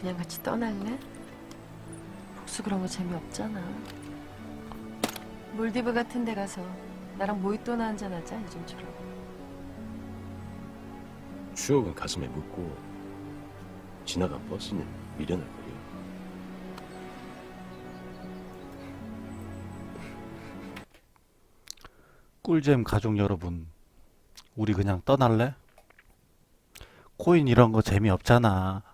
그냥 같이 떠날래? 복수 그런 거 재미없잖아. 몰디브 같은 데 가서 나랑 모히또나 한잔 하자 요즘처럼. 추억은 가슴에 묻고 지나간 버스는 미련을 버려. 꿀잼 가족 여러분, 우리 그냥 떠날래? 코인 이런 거 재미없잖아.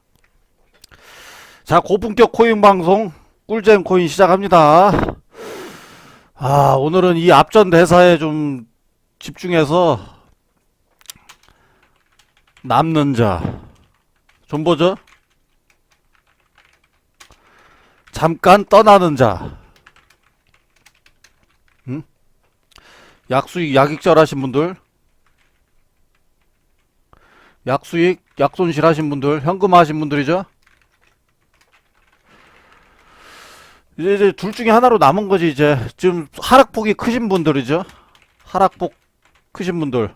자, 고품격 코인 방송 꿀잼 코인 시작합니다. 아, 오늘은 이 앞전 대사에 좀 집중해서 남는 자. 좀 보죠. 잠깐 떠나는 자. 약수익 약익절 하신 분들 약수익 약손실 하신 분들 현금 하신 분들이죠 이제 이제 둘 중에 하나로 남은 거지 이제 지금 하락폭이 크신 분들이죠 하락폭 크신 분들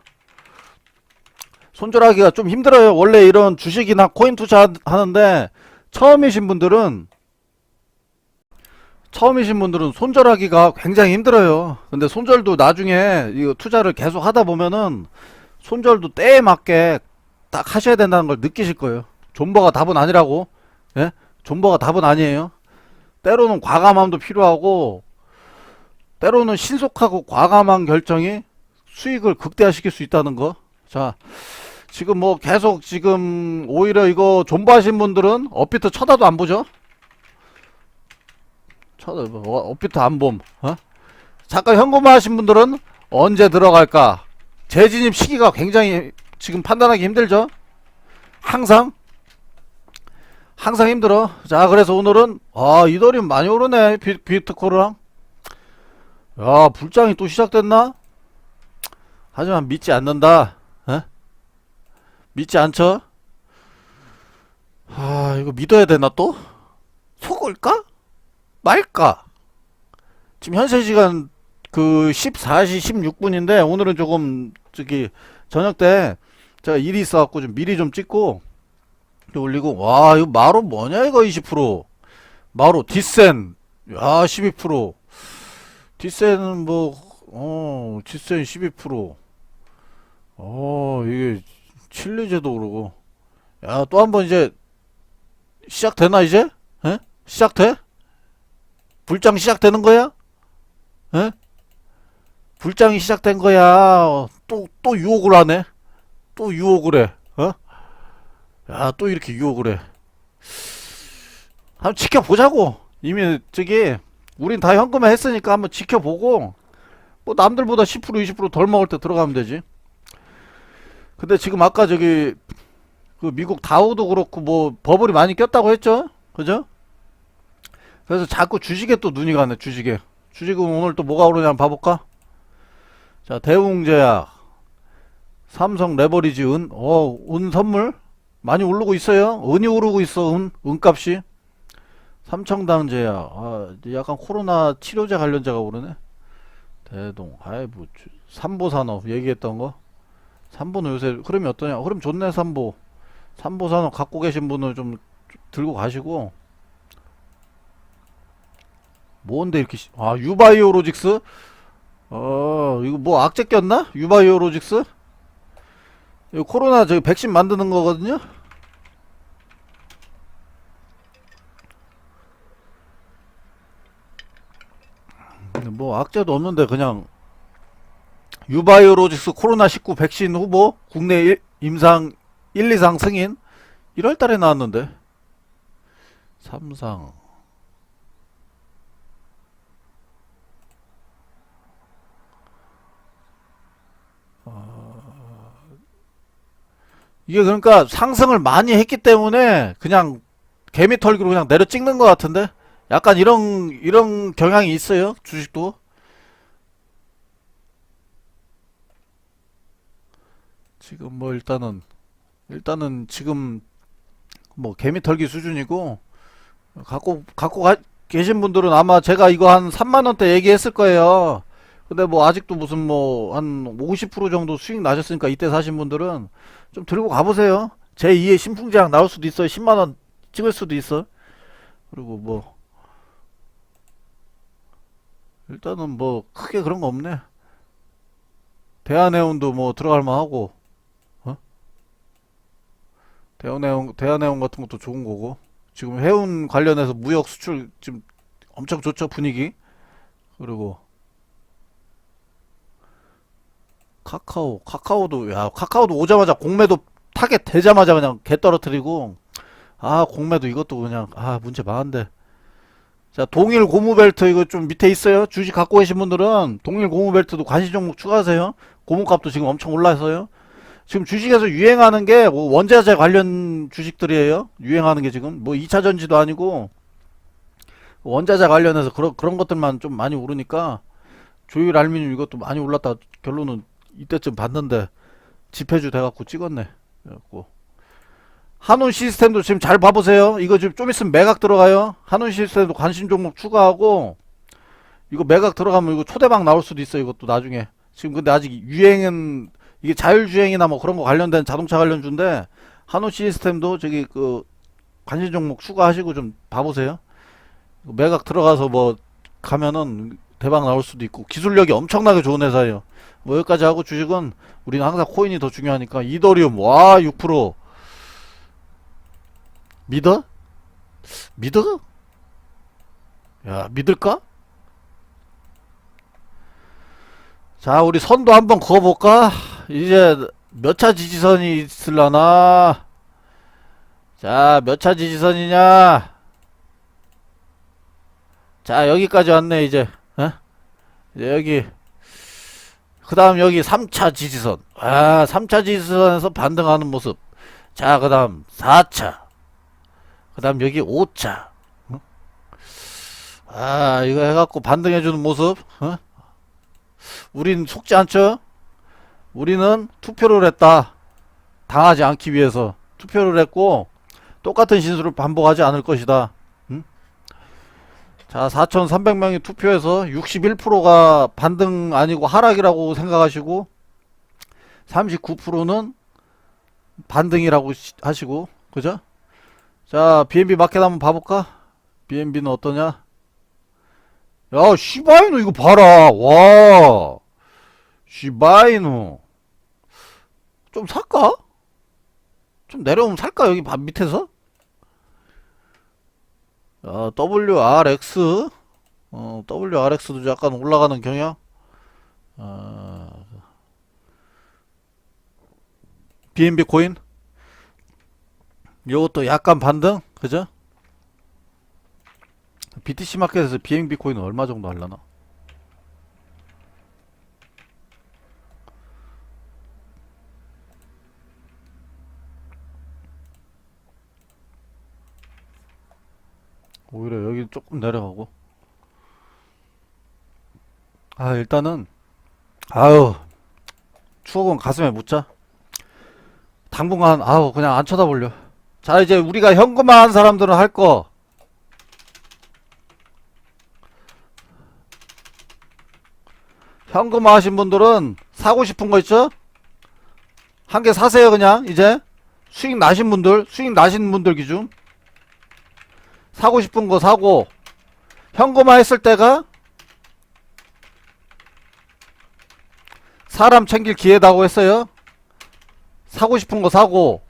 손절하기가 좀 힘들어요 원래 이런 주식이나 코인 투자 하는데 처음이신 분들은 처음이신 분들은 손절하기가 굉장히 힘들어요. 근데 손절도 나중에 이거 투자를 계속 하다 보면은 손절도 때에 맞게 딱 하셔야 된다는 걸 느끼실 거예요. 존버가 답은 아니라고. 예? 존버가 답은 아니에요. 때로는 과감함도 필요하고 때로는 신속하고 과감한 결정이 수익을 극대화시킬 수 있다는 거. 자, 지금 뭐 계속 지금 오히려 이거 존버하신 분들은 업비트 쳐다도 안 보죠? 쳐다 뭐 업비트 안 봄. 어? 잠깐 현금화 하신 분들은 언제 들어갈까? 재진입 시기가 굉장히 지금 판단하기 힘들죠? 항상 항상 힘들어. 자, 그래서 오늘은 아, 이더리움 많이 오르네. 비, 비트코르랑. 야, 불장이 또 시작됐나? 하지만 믿지 않는다. 어? 믿지 않죠? 아, 이거 믿어야 되나 또? 속을까? 말까? 지금 현재 시간 그 14시 16분인데 오늘은 조금 저기 저녁 때 제가 일이 있어갖고 좀 미리 좀 찍고 또 올리고 와 이거 마로 뭐냐 이거 20% 마로 디센 야 12% 디센은 뭐어 디센 12%어 이게 칠리제도 오르고 야 또 한 번 이제 시작되나 이제? 에? 시작돼? 불장 시작되는 거야? 에? 불장이 시작된 거야. 또, 또 유혹을 하네? 또 유혹을 해. 어? 야, 또 이렇게 유혹을 해. 한번 지켜보자고. 이미, 저기, 우린 다 현금화 했으니까 한번 지켜보고, 뭐, 남들보다 10% 20%덜 먹을 때 들어가면 되지. 근데 지금 아까 저기, 그 미국 다우도 그렇고, 뭐, 버블이 많이 꼈다고 했죠? 그죠? 그래서 자꾸 주식에 또 눈이 가네 주식에 주식은 오늘 또 뭐가 오르냐 한번 봐볼까 자 대웅제약 삼성 레버리지 은, 어, 은 선물 많이 오르고 있어요? 은이 오르고 있어 은, 은값이? 삼청당제약. 아, 약간 코로나 치료제 관련자가 오르네? 대동. 아이고 삼보 산업 얘기했던 거? 삼보는 요새 흐름이 어떠냐? 흐름 좋네 삼보. 삼보 산업 갖고 계신 분은 좀 들고 가시고. 뭔데 이렇게 시- 아 유바이오로직스? 어 이거 뭐 악재 꼈나? 유바이오로직스 이거 코로나 저기 백신 만드는 거거든요? 뭐 악재도 없는데 그냥 유바이오로직스 코로나 19 백신 후보 국내 일- 임상 1, 2상 승인. 1월 달에 나왔는데. 삼상 이게 그러니까 상승을 많이 했기 때문에 그냥 개미 털기로 그냥 내려 찍는 것 같은데? 약간 이런 이런 경향이 있어요? 주식도? 지금 뭐 일단은 일단은 지금 뭐 개미 털기 수준이고 갖고 갖고 가, 계신 분들은 아마 제가 이거 한 3만 원대 얘기했을 거예요. 근데 뭐 아직도 무슨 뭐 한 50% 정도 수익 나셨으니까 이때 사신 분들은 좀 들고 가보세요. 제 2의 신풍제약 나올 수도 있어요. 10만 원 찍을 수도 있어. 그리고 뭐 일단은 뭐 크게 그런 거 없네. 대한해운도 뭐 들어갈 만하고, 어? 대한해운 대한해운 같은 것도 좋은 거고. 지금 해운 관련해서 무역 수출 지금 엄청 좋죠 분위기. 그리고 카카오, 카카오도 야 카카오도 오자마자 공매도 타겟 되자마자 그냥 개 떨어뜨리고 아 공매도 이것도 그냥 아 문제 많은데. 자 동일 고무벨트 이거 좀 밑에 있어요? 주식 갖고 계신 분들은 동일 고무벨트도 관심 종목 추가하세요. 고무값도 지금 엄청 올라서요. 지금 주식에서 유행하는 게 뭐 원자재 관련 주식들이에요. 유행하는 게 지금 뭐 2차 전지도 아니고 원자재 관련해서 그런 그런 것들만 좀 많이 오르니까 조일 알미늄 이것도 많이 올랐다 결론은 이때쯤 봤는데 집회주 돼갖고 찍었네 그래갖고 한운 시스템도 지금 잘 봐보세요. 이거 지금 좀 있으면 매각 들어가요. 한운 시스템도 관심 종목 추가하고 이거 매각 들어가면 이거 초대박 나올 수도 있어요. 이것도 나중에 지금 근데 아직 유행은 이게 자율주행이나 뭐 그런 거 관련된 자동차 관련주인데 한운 시스템도 저기 그 관심 종목 추가하시고 좀 봐보세요. 매각 들어가서 뭐 가면은 대박 나올 수도 있고 기술력이 엄청나게 좋은 회사예요. 뭐 여기까지 하고 주식은 우리는 항상 코인이 더 중요하니까 이더리움 와 6% 믿어? 믿어? 야 믿을까? 자 우리 선도 한번 그어볼까? 이제 몇 차 지지선이 있을라나? 자 몇 차 지지선이냐? 자 여기까지 왔네 이제 어? 이제 여기 그 다음 여기 3차 지지선. 아 3차 지지선에서 반등하는 모습. 자그 다음 4차. 그 다음 여기 5차. 어? 아 이거 해갖고 반등해주는 모습. 어? 우린 속지 않죠? 우리는 투표를 했다. 당하지 않기 위해서 투표를 했고 똑같은 신수를 반복하지 않을 것이다. 응? 자 4300명이 투표해서 61%가 반등 아니고 하락이라고 생각하시고 39%는 반등이라고 시- 하시고 그죠? 자, BNB 마켓 한번 봐볼까? BNB는 어떠냐? 야, 시바이누 이거 봐라. 와. 시바이누. 좀 살까? 좀 내려오면 살까? 여기 바- 밑에서? 야, WRX. 어, WRX도 약간 올라가는 경향. 아, BNB 코인. 요것도 약간 반등? 그죠? BTC 마켓에서 BNB 코인은 얼마 정도 하려나? 오히려 여기 조금 내려가고. 아 일단은 아유 추억은 가슴에 묻자 당분간 아우 그냥 안 쳐다볼려. 자 이제 우리가 현금화한 사람들은 할 거. 현금화 하신 분들은 사고 싶은 거 있죠? 한 개 사세요 그냥 이제. 수익 나신 분들 수익 나신 분들 기준 사고 싶은 거 사고 현금화 했을 때가 사람 챙길 기회다고 했어요 사고 싶은 거 사고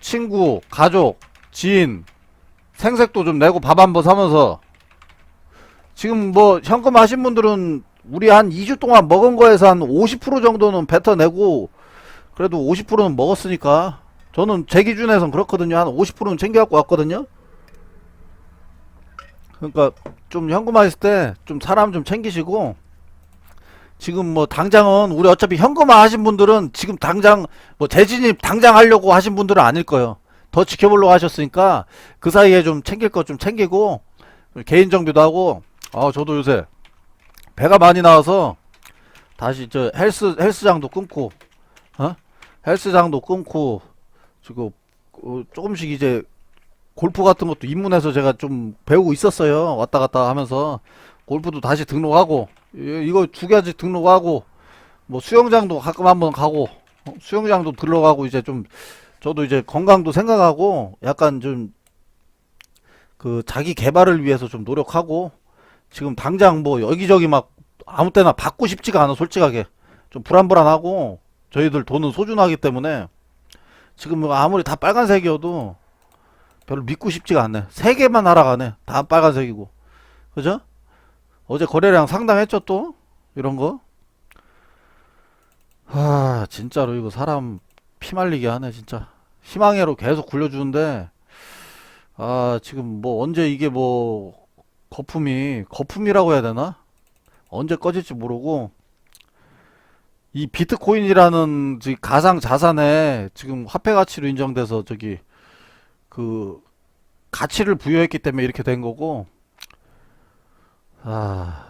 친구, 가족, 지인, 생색도 좀 내고 밥 한 번 사면서 지금 뭐 현금 하신 분들은 우리 한 2주 동안 먹은 거에서 한 50% 정도는 뱉어내고 그래도 50%는 먹었으니까 저는 제 기준에선 그렇거든요. 한 50%는 챙겨갖고 왔거든요. 그러니까 좀 현금화했을 때좀 사람 좀 챙기시고 지금 뭐 당장은 우리 어차피 현금화 하신 분들은 지금 당장 뭐 재진입 당장 하려고 하신 분들은 아닐 거예요. 더 지켜보려고 하셨으니까 그 사이에 좀 챙길 거좀 챙기고 개인 정비도 하고 아 저도 요새 배가 많이 나와서 다시 저 헬스 헬스장도 끊고 어 헬스장도 끊고 지금 어, 조금씩 이제 골프 같은 것도 입문해서 제가 좀 배우고 있었어요. 왔다 갔다 하면서 골프도 다시 등록하고 이- 이거 두 가지 등록하고 뭐 수영장도 가끔 한번 가고 어, 수영장도 들러가고 이제 좀 저도 이제 건강도 생각하고 약간 좀 그 자기 개발을 위해서 좀 노력하고 지금 당장 뭐 여기저기 막 아무 때나 받고 싶지가 않아 솔직하게 좀 불안불안하고 저희들 돈은 소중하기 때문에 지금 뭐 아무리 다 빨간색이어도 별로 믿고 싶지가 않네 세 개만 하락하네 다 빨간색이고 그죠? 어제 거래량 상당했죠 또 이런 거 아, 진짜로 이거 사람 피말리게 하네, 진짜. 희망회로 계속 굴려주는데, 아, 지금 뭐 언제 이게 뭐, 거품이, 거품이라고 해야 되나? 언제 꺼질지 모르고, 이 비트코인이라는 지 가상 자산에 지금 화폐 가치로 인정돼서 저기, 그, 가치를 부여했기 때문에 이렇게 된 거고, 아,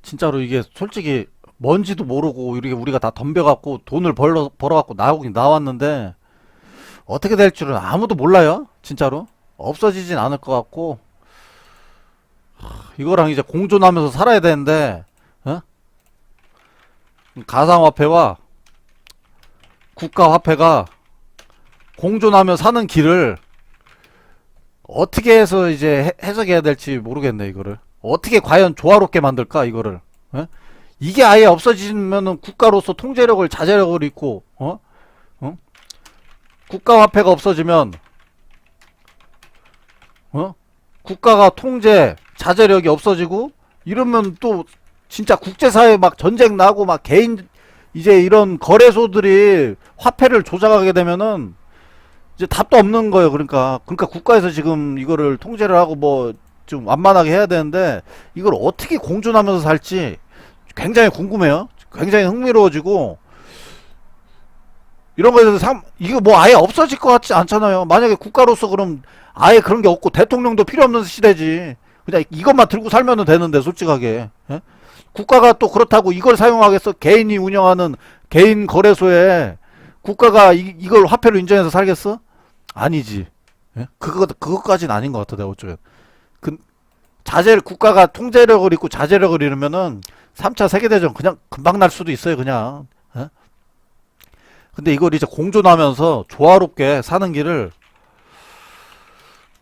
진짜로 이게 솔직히 뭔지도 모르고 이렇게 우리가 다 덤벼갖고 돈을 벌러, 벌어갖고 나오긴 나왔는데 어떻게 될 줄은 아무도 몰라요? 진짜로? 없어지진 않을 것 같고. 하, 이거랑 이제 공존하면서 살아야 되는데 어? 가상화폐와 국가화폐가 공존하며 사는 길을 어떻게 해서 이제 해, 해석해야 될지 모르겠네 이거를 어떻게 과연 조화롭게 만들까 이거를 어? 이게 아예 없어지면은 국가로서 통제력을 자제력을 잃고 어? 어? 국가 화폐가 없어지면 어? 국가가 통제 자제력이 없어지고 이러면 또 진짜 국제사회 막 전쟁 나고 막 개인 이제 이런 거래소들이 화폐를 조작하게 되면은 이제 답도 없는 거예요. 그러니까 그러니까 국가에서 지금 이거를 통제를 하고 뭐 좀 완만하게 해야 되는데 이걸 어떻게 공존하면서 살지 굉장히 궁금해요. 굉장히 흥미로워지고 이런 거에 대해서 삼, 이거 뭐 아예 없어질 것 같지 않잖아요. 만약에 국가로서 그럼 아예 그런 게 없고 대통령도 필요 없는 시대지. 그냥 이것만 들고 살면 되는데 솔직하게 예? 국가가 또 그렇다고 이걸 사용하겠어 개인이 운영하는 개인 거래소에 국가가 이, 이걸 화폐로 인정해서 살겠어? 아니지. 예? 그거 그것까지는 아닌 것 같아 내가 어쩌면. 그 자제 국가가 통제력을 잃고 자제력을 잃으면은 3차 세계대전 그냥 금방 날 수도 있어요 그냥. 예? 근데 이걸 이제 공존하면서 조화롭게 사는 길을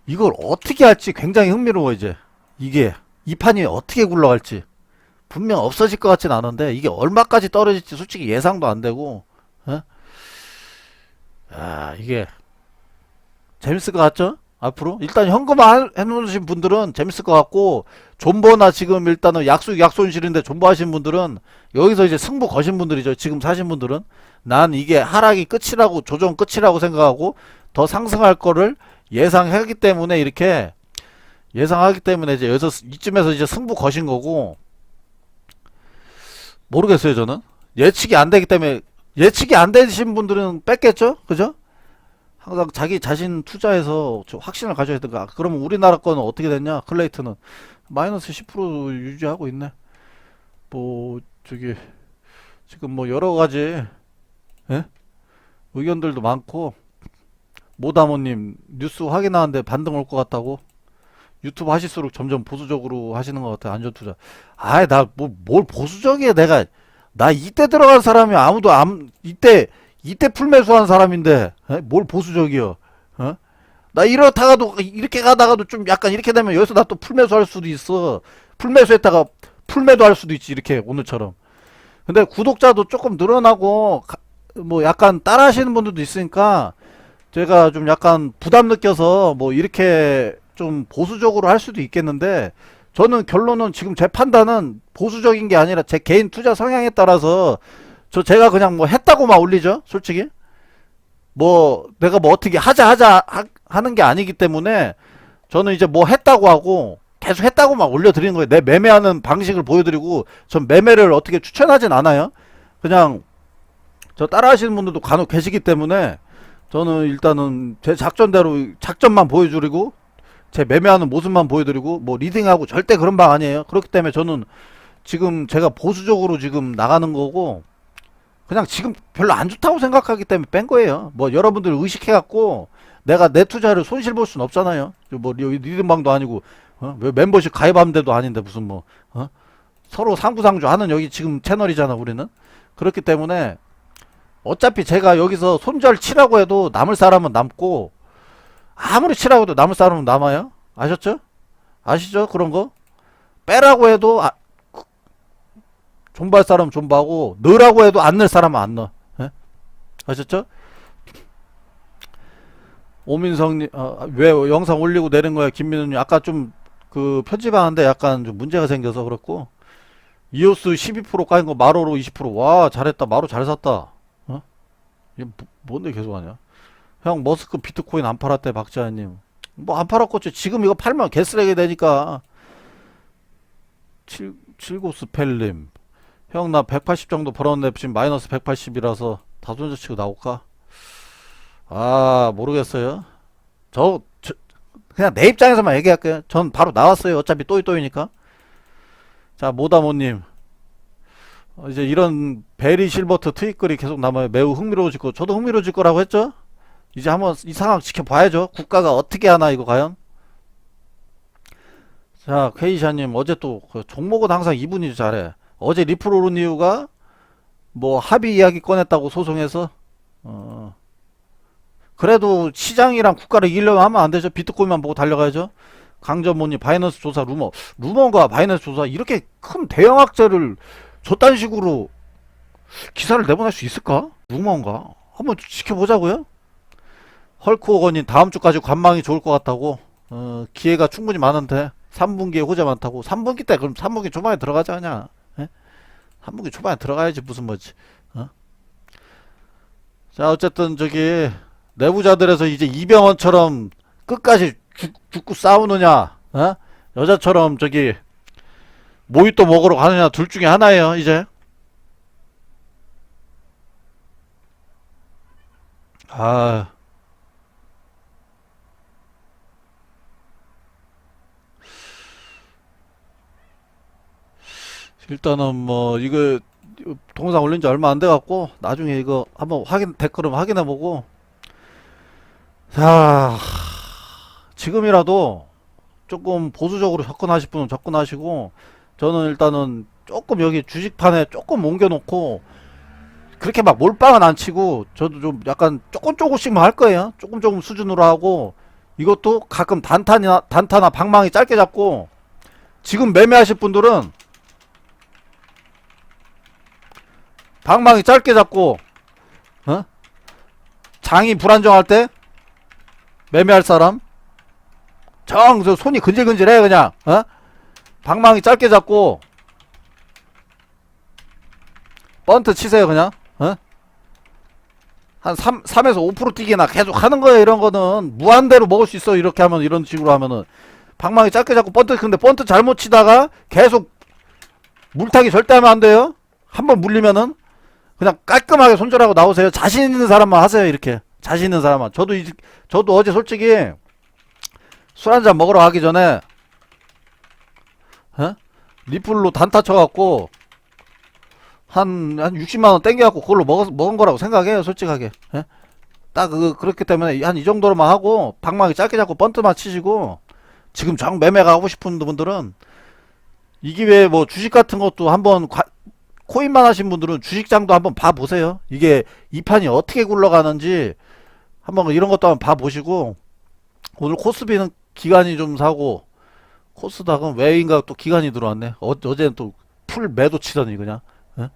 이걸 어떻게 할지 굉장히 흥미로워 이제 이게 이 판이 어떻게 굴러갈지 분명 없어질 것 같진 않은데 이게 얼마까지 떨어질지 솔직히 예상도 안 되고 어? 아 이게 재밌을 것 같죠? 앞으로 일단 현금화 해놓으신 분들은 재밌을 것 같고 존버나 지금 일단은 약속 약손실인데 존버 하신 분들은 여기서 이제 승부 거신 분들이죠 지금 사신 분들은 난 이게 하락이 끝이라고 조정 끝이라고 생각하고 더 상승할 거를 예상하기 때문에 이렇게 예상하기 때문에 이제 여기서 이쯤에서 이제 승부 거신 거고 모르겠어요 저는. 예측이 안 되기 때문에 예측이 안 되신 분들은 뺐겠죠? 그죠? 항상 자기 자신 투자해서 저 확신을 가져야 된다 그러면 우리나라 거는 어떻게 됐냐? 클레이트는. 마이너스 10% 유지하고 있네. 뭐 저기 지금 뭐 여러 가지 예? 의견들도 많고. 모다모님 뉴스 확인하는데 반등 올 것 같다고 유튜브 하실수록 점점 보수적으로 하시는 것 같아 안전 투자. 아이 나뭐 뭘 보수적이야 내가 나 이때 들어간 사람이 아무도 안 이때 이때 풀매수한 사람인데 에? 뭘 보수적이여? 어? 나 이렇다가도 이렇게 가다가도 좀 약간 이렇게 되면 여기서 나 또 풀매수할 수도 있어. 풀매수했다가 풀매도 할 수도 있지 이렇게 오늘처럼. 근데 구독자도 조금 늘어나고 가- 뭐 약간 따라하시는 분들도 있으니까 제가 좀 약간 부담 느껴서 뭐 이렇게 좀 보수적으로 할 수도 있겠는데 저는 결론은 지금 제 판단은 보수적인 게 아니라 제 개인 투자 성향에 따라서 저 제가 그냥 뭐 했다고만 올리죠 솔직히? 뭐 내가 뭐 어떻게 하자 하자 하, 하는 게 아니기 때문에 저는 이제 뭐 했다고 하고 계속 했다고만 올려드리는 거예요. 내 매매하는 방식을 보여드리고 전 매매를 어떻게 추천하진 않아요. 그냥 저 따라 하시는 분들도 간혹 계시기 때문에 저는 일단은 제 작전대로 작전만 보여드리고 제 매매하는 모습만 보여드리고 뭐 리딩하고 절대 그런 방 아니에요. 그렇기 때문에 저는 지금 제가 보수적으로 지금 나가는 거고 그냥 지금 별로 안 좋다고 생각하기 때문에 뺀 거예요. 뭐 여러분들 의식해갖고 내가 내 투자를 손실 볼 수는 없잖아요. 뭐 리딩방도 아니고 어? 왜 멤버십 가입하는 데도 아닌데 무슨 뭐 어? 서로 상부상조 하는 여기 지금 채널이잖아 우리는. 그렇기 때문에 어차피 제가 여기서 손절 치라고 해도 남을 사람은 남고 아무리 치라고 해도 남을 사람은 남아요. 아셨죠? 아시죠? 그런 거? 빼라고 해도 아, 존버할 사람은 존버하고 넣으라고 해도 안 넣을 사람은 안 넣어. 예? 아셨죠? 오민성님 어, 왜 영상 올리고 내린 거야 김민우님 아까 좀 그 편집하는데 약간 좀 문제가 생겨서 그렇고 이오스 12% 까인 거 마로로 20%와 잘했다 마로 잘 샀다 어? 이게 뭐, 뭔데 계속 하냐 형 머스크 비트코인 안 팔았대 박지아님. 뭐 안 팔았겠지. 지금 이거 팔면 개쓰레기 되니까. 7, 7고스 펠림 형 나 180 정도 벌었는데 지금 마이너스 180이라서 다손자 치고 나올까? 아 모르겠어요. 저, 저 그냥 내 입장에서만 얘기할게요. 전 바로 나왔어요. 어차피 또이또이니까. 자 모다모님. 어, 이제 이런 베리 실버트 트윗글이 계속 남아요. 매우 흥미로워질 거 저도 흥미로워질 거라고 했죠 이제 한번 이 상황 지켜봐야죠 국가가 어떻게 하나 이거 과연 자 케이샤님 어제 또 그 종목은 항상 이분이 잘해 어제 리플 오른 이유가 뭐 합의 이야기 꺼냈다고 소송해서 어 그래도 시장이랑 국가를 이기려면 하면 안 되죠. 비트코인만 보고 달려가야죠. 강전모님 바이낸스 조사 루머 루머가 바이낸스 조사 이렇게 큰 대형 악재를 저딴 식으로 기사를 내보낼 수 있을까? 루머인가? 한번 지켜보자고요. 헐크 호건님 다음 주까지 관망이 좋을 것 같다고 어, 기회가 충분히 많은데 3분기에 호재 많다고 3분기 때 그럼 3분기 초반에 들어가자 그냥 예? 3분기 초반에 들어가야지 무슨 뭐지 어? 자 어쨌든 저기 내부자들에서 이제 이병헌처럼 끝까지 죽, 죽고 싸우느냐, 어? 여자처럼 저기 모히또 먹으러 가느냐 둘 중에 하나예요 이제. 아. 일단은 뭐 이거 동영상 올린 지 얼마 안 돼 갖고 나중에 이거 한번 확인 댓글을 확인해 보고 자, 지금이라도 조금 보수적으로 접근하실 분은 접근하시고, 저는 일단은 조금 여기 주식판에 조금 옮겨놓고, 그렇게 막 몰빵은 안 치고, 저도 좀 약간 조금 조금씩만 할 거예요. 조금 조금 수준으로 하고, 이것도 가끔 단타나, 단타나 방망이 짧게 잡고, 지금 매매하실 분들은, 방망이 짧게 잡고, 어? 장이 불안정할 때, 매매할 사람 정저 손이 근질근질해 그냥 어? 방망이 짧게 잡고 번트 치세요 그냥 어? 한 3, 3에서 5% 뛰기나 계속 하는 거예요 이런 거는 무한대로 먹을 수 있어 이렇게 하면 이런 식으로 하면은 방망이 짧게 잡고 번트 근데 번트 잘못 치다가 계속 물타기 절대 하면 안 돼요 한번 물리면은 그냥 깔끔하게 손절하고 나오세요 자신 있는 사람만 하세요 이렇게 자신 있는 사람만 저도 이, 저도 어제 솔직히 술 한잔 먹으러 가기 전에 어? 리플로 단타 쳐갖고 한, 한 60만 원 땡겨갖고 그걸로 먹, 먹은 거라고 생각해요 솔직하게 예? 딱 그, 그렇기 때문에 한 이 정도로만 하고 방망이 짧게 잡고 번트만 치시고 지금 정 매매가 하고 싶은 분들은 이 기회에 뭐 주식 같은 것도 한번 과- 코인만 하신 분들은 주식장도 한번 봐보세요. 이게 이 판이 어떻게 굴러가는지 한번 이런 것도 한번 봐보시고 오늘 코스비는 기간이 좀 사고 코스닥은 왜인가 또 기간이 들어왔네. 어, 어제는 또 풀 매도 치더니 그냥 예?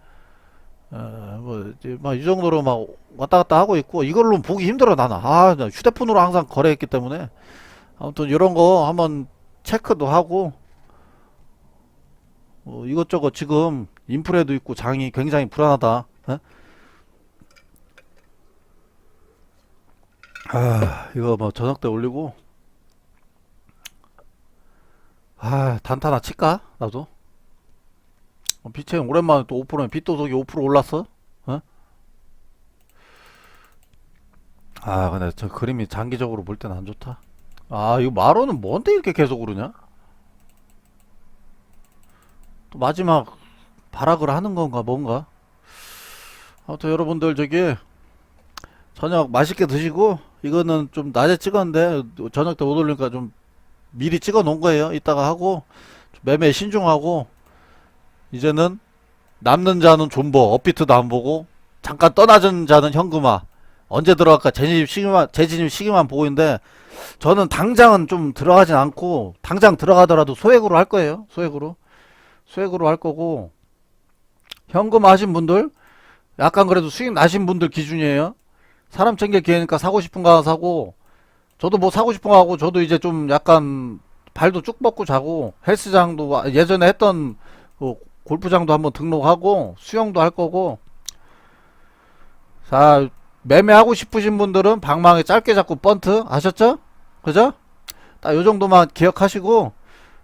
어, 뭐, 이제 막이 정도로 막 왔다 갔다 하고 있고 이걸로 보기 힘들어 나는. 아나 휴대폰으로 항상 거래했기 때문에. 아무튼 이런 거 한번 체크도 하고 어, 이것저것 지금 인플레도 있고 장이 굉장히 불안하다 예? 아, 이거 뭐 저녁 때 올리고 아, 단타나 칠까? 나도. 어, 비체형 오랜만에 또 5%면 빗도덕이 5% 올랐어? 어? 아, 근데 저 그림이 장기적으로 볼 때는 안 좋다. 아, 이거 마로는 뭔데 이렇게 계속 오르냐? 또 마지막 발악을 하는 건가 뭔가? 아무튼 여러분들 저기 저녁 맛있게 드시고 이거는 좀 낮에 찍었는데 저녁 때 못 올리니까 좀 미리 찍어 놓은 거예요. 이따가 하고 매매 신중하고 이제는 남는 자는 존버, 업비트도 안 보고, 잠깐 떠나는 자는 현금화. 언제 들어갈까? 재진입 시기만, 재진입 시기만 보고 있는데, 저는 당장은 좀 들어가진 않고, 당장 들어가더라도 소액으로 할 거예요. 소액으로. 소액으로 할 거고, 현금 하신 분들, 약간 그래도 수익 나신 분들 기준이에요. 사람 챙길 기회니까 사고 싶은 거 사고, 저도 뭐 사고 싶은 거 하고, 저도 이제 좀 약간 발도 쭉 뻗고 자고, 헬스장도 예전에 했던 그 골프장도 한번 등록하고, 수영도 할 거고, 자, 매매하고 싶으신 분들은 방망이 짧게 잡고 번트 아셨죠? 그죠? 딱 요 정도만 기억하시고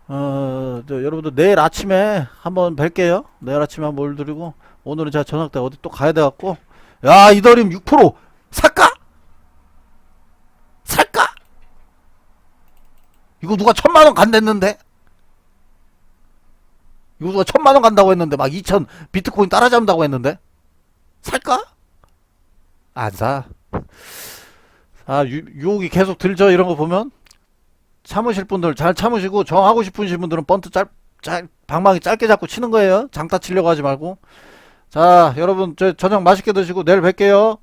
어, 저 여러분들 내일 아침에 한번 뵐게요. 내일 아침에 한번 올드리고 오늘은 제가 저녁 때 어디 또 가야 돼 갖고 야, 이더림 6% 살까? 살까? 이거 누가 천만 원 간댔는데? 이거 누가 천만 원 간다고 했는데 막 2천 비트코인 따라잡는다고 했는데 살까? 안 사. 아, 유, 유혹이 계속 들죠, 이런 거 보면? 참으실 분들 잘 참으시고, 정하고 싶으신 분들은 번트 짧, 짧, 방망이 짧게 잡고 치는 거예요. 장타 치려고 하지 말고. 자, 여러분, 저 저녁 맛있게 드시고 내일 뵐게요.